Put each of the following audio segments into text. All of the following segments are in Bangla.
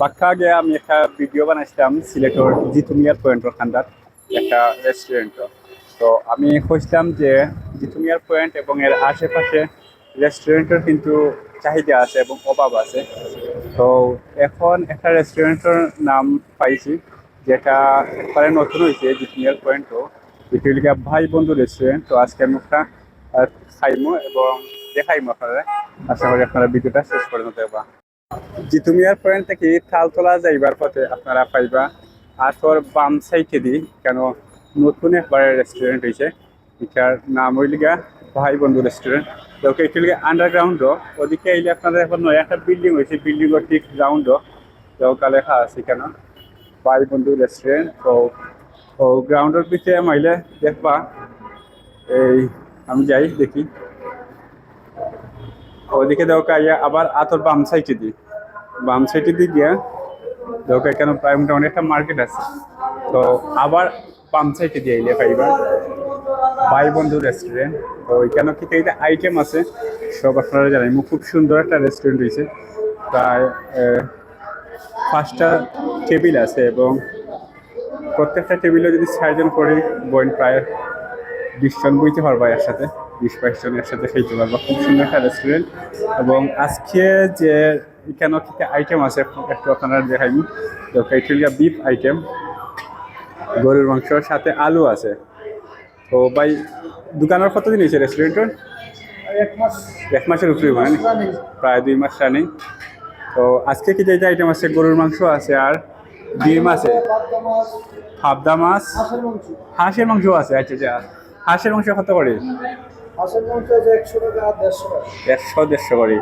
বাক্কা আগে আমি একটা ভিডিও বানাইছিলাম, সিলেটর জিতুমিয়ার পয়েন্টর খান্দার একটা রেস্টুরেন্ট তো আমি খুঁজলাম যে জিতুমিয়ার পয়েন্ট এবং এর আশেপাশে রেস্টুরেন্টের কিন্তু চাহিদা আছে এবং অভাব আছে। তো এখন একটা রেস্টুরেন্টের নাম পাইছি, যেটা একবারে নতুন হয়েছে জিতুমিয়ার পয়েন্টও যেটা ভাই বন্ধু রেস্টুরেন্ট তো আজকে আমি একটা খাইমো এবং দেখাইমো আপনারা আশা করি আপনারা ভিডিওটা শেষ পর্যন্ত দেখবা। জিতুমিয়ার পয়েন্ট থেকে তালতলা যাইবার পথে আপনারা পাইবা। আতর বাম সাইডে দি, কেন নতুন একবারে রেস্টুরেন্ট হয়েছে এটার নাম হইলিগা ভাই বন্ধু রেস্টুরেন্ট তো এটা লিগে আন্ডারগ্রাউন্ডও ওদিকে আইলে আপনারা এখন নয় একটা বিল্ডিং হয়েছে বিল্ডিংয়ের ঠিক গ্রাউন্ডও ওটা লেখা আছে কেন? ভাই বন্ধু রেস্টুরেন্ট তো ও গ্রাউন্ডের পিছিয়ে মাইলে দেখবা। এই, আমি যাই দেখি। ওদিকে দেওয়া ইয়া আবার আতর বাম সাইডে দিই বাম সাইডে দিয়ে গিয়া দেওয়া এখানে প্রায় মোটামুটি একটা মার্কেট আছে। তো আবার বাম সাইডে দিয়ে এলে পাইবা ভাই বন্ধু রেস্টুরেন্ট তো এখানে কি এইটা আইটেম আছে। সব আপনারা জানেন খুব সুন্দর একটা রেস্টুরেন্ট হয়েছে প্রায় পাঁচটা টেবিল আছে এবং প্রত্যেকটা টেবিলে যদি ছয়জন করে বইন প্রায় বিশ জন বইতে পারবা এর সাথে। বিশ বাইশ জন এর সাথে খাইতে পারবা। খুব সুন্দর একটা রেস্টুরেন্ট এবং আজকে যে এখানে থেকে আইটেম আছে একটু আপনারা দেখাইনি তো কাইটুলিয়া বিফ আইটেম গরুর মাংসর সাথে আলু আছে। তো ভাই দোকানের কতদিন হয়েছে রেস্টুরেন্টের এক মাস। এক মাসের উপরে মানে প্রায় দুই মাস রানিং তো আজকে কি যে আইটেম আছে? গরুর মাংস আছে আর ডিম আছে। পাবদা মাছ। হাঁসের মাংস। হাঁসের মাংস আছে আচ্ছা আচ্ছা। হাঁসের মাংস কত করে? আর দেড়শো টাকা। দেড়শো দেড়শো করে।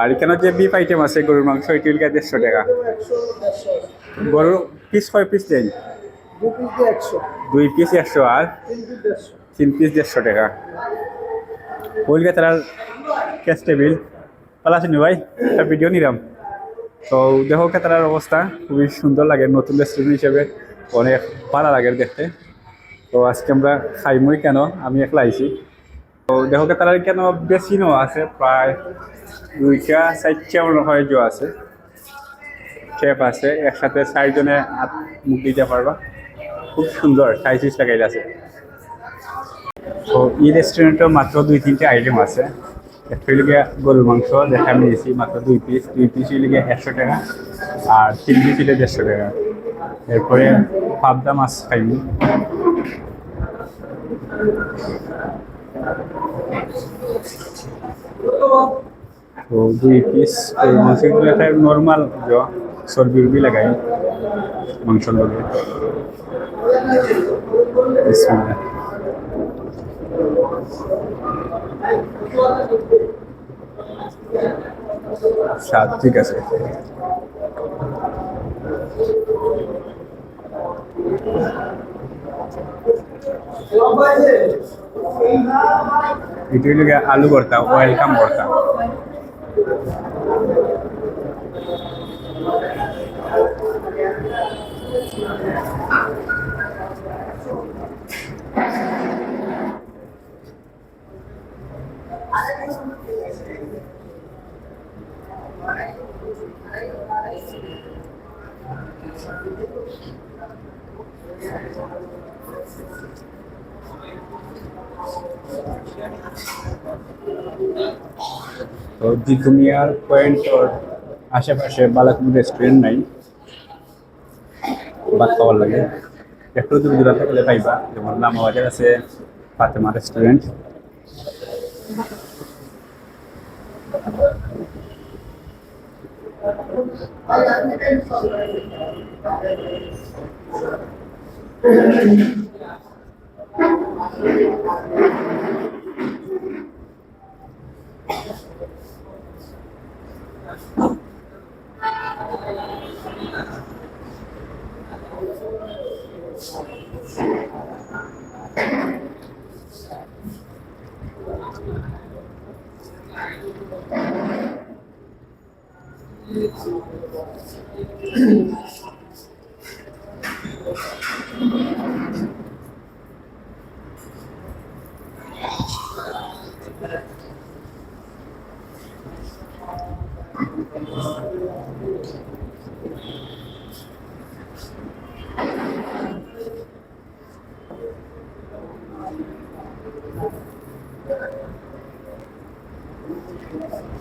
আর এখানে যে বিফ আইটেম আছে গরুর মাংস এটি দেড়শো টাকা। গরুর পিস কয় পিস দেন? দুই পিস একশো আর তিন পিস দেড়শো। টাকা। ওইলকে তারা ক্যাশ টেবিল ভালো ভাই একটা ভিডিও নিলাম। তো দেখো তার অবস্থা খুবই সুন্দর লাগে নতুন রেস্টুরেন্ট হিসেবে অনেক ভালো লাগে দেখতে। তো আজকে আমরা খাইমই কেন? আমি একলা আইছি। তো দেখো তারা কেন বেশি নো আছে? প্রায় দুইটা চারটা মনে হয় জো আছে। শেফ আছে। একসাথে চারজনে হাত মুখ দিতে পারবা। খুব সুন্দর সাইজ লাগাই আছে। তো এই রেস্টুরেন্টে মাত্র দুই তিনটে আইটেম আছে। একটা হইলে গরুর মাংস দেখা আমি নিয়েছি মাত্র দুই পিস দুই পিস গিয়ে একশো টাকা। আর তিন পিস হইলে দেড়শো টাকা। এরপরে পাবদা মাছ খাইনি। তো দুই পিস মাংসগুলো একটা নর্মাল চর্বি উর্বি লাগাই মাংসর লগে। স্বাদ ঠিক আছে। এটা গিয়ে আলু ভর্তা ওয়েলকাম ভর্তা তো দিঘুমিয়ার পয়েন্ট ওর আশেপাশে বালা কোনো রেস্টুরেন্ট নাই। বা খাওয়ার লাগে। একটু দূর দূরান্তে থাকলে পাইবা। যেমন লামা আছে ফাতেমা রেস্টুরেন্ট Thank you. よろしくお願いします。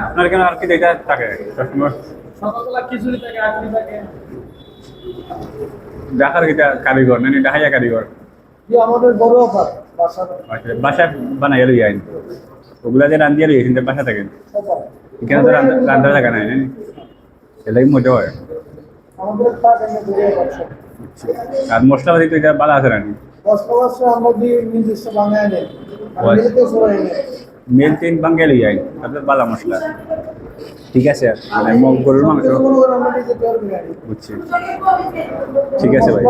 আপনার কেন আর কি দেখা থাকে? সবসময় দেখার কারিগর? না কারিগর? আমাদের বড় আচ্ছা বাসায় বানাইয়া লই আইন? ওগুলা যে রান্ধিয়া লই আইন বাসা থাকেন এখানে তো রান্ধা- রান্ধা নাই নানি এলাই মজা হয়। আমাদের টাকা এনে ঘুরে ব্যবসা আর মশলাপাতি তো এটা ভালো আছে রানি বস্তা বস্তা আমরা নিজস্ব বাঙায় নেই। আর মেল তিন বাঙ্গে লই আইন বালা মশলা। ঠিক আছে? মানে মগ মাংস। করেন আনি বুঝছি। ঠিক আছে ভাই।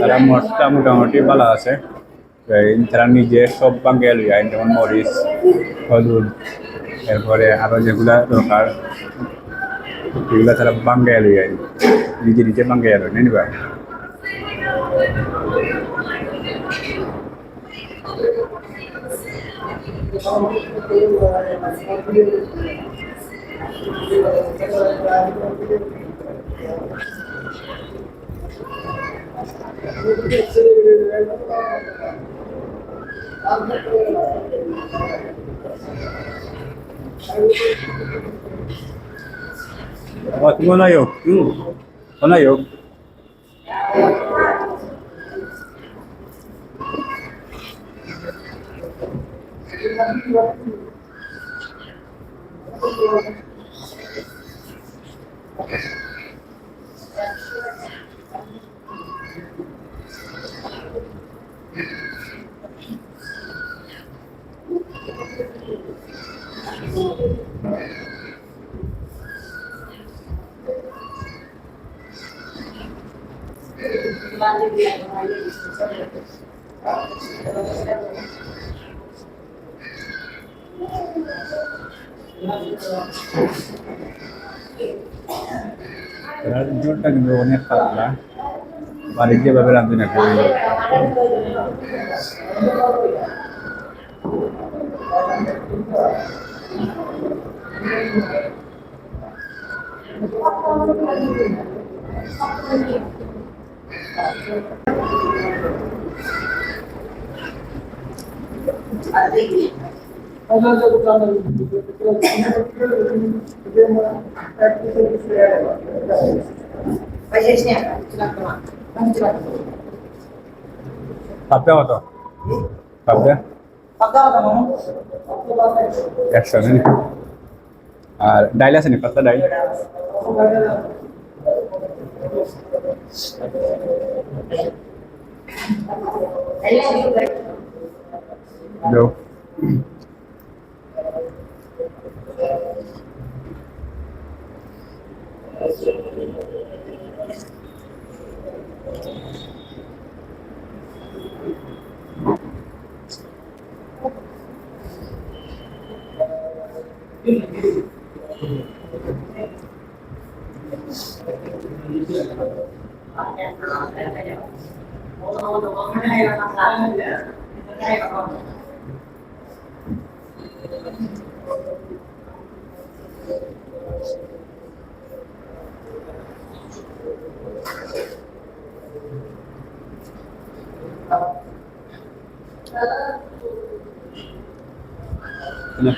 তারা মশলা মোটামুটি ভালো আছে। এই তারা নিজে সব বাঙ্গে লই আইন যেমন মরিচ, হলুদ, এরপরে আরও যেগুলা দরকার, এগুলা তারা বাঙ্গে লই আইন নিজে নিজে বাঙ্গে লই, নেই ভাই? Oh, Bakit mo na yun? Hmm. Ano yun? জোরটা কিন্তু অনেক না বাড়ির যেভাবে রাঁধুন একটা Pwede niya. Sila ko lang. Ano sila ko? ভাবতে মতো ভাবতে Pagkakata mo? একশো নেই আর ডাইল আছে নি পাতলা ডাইল No.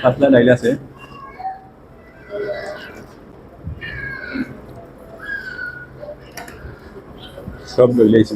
পাতলা ডাইল আছে। সব মিলাইছি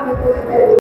I'm going to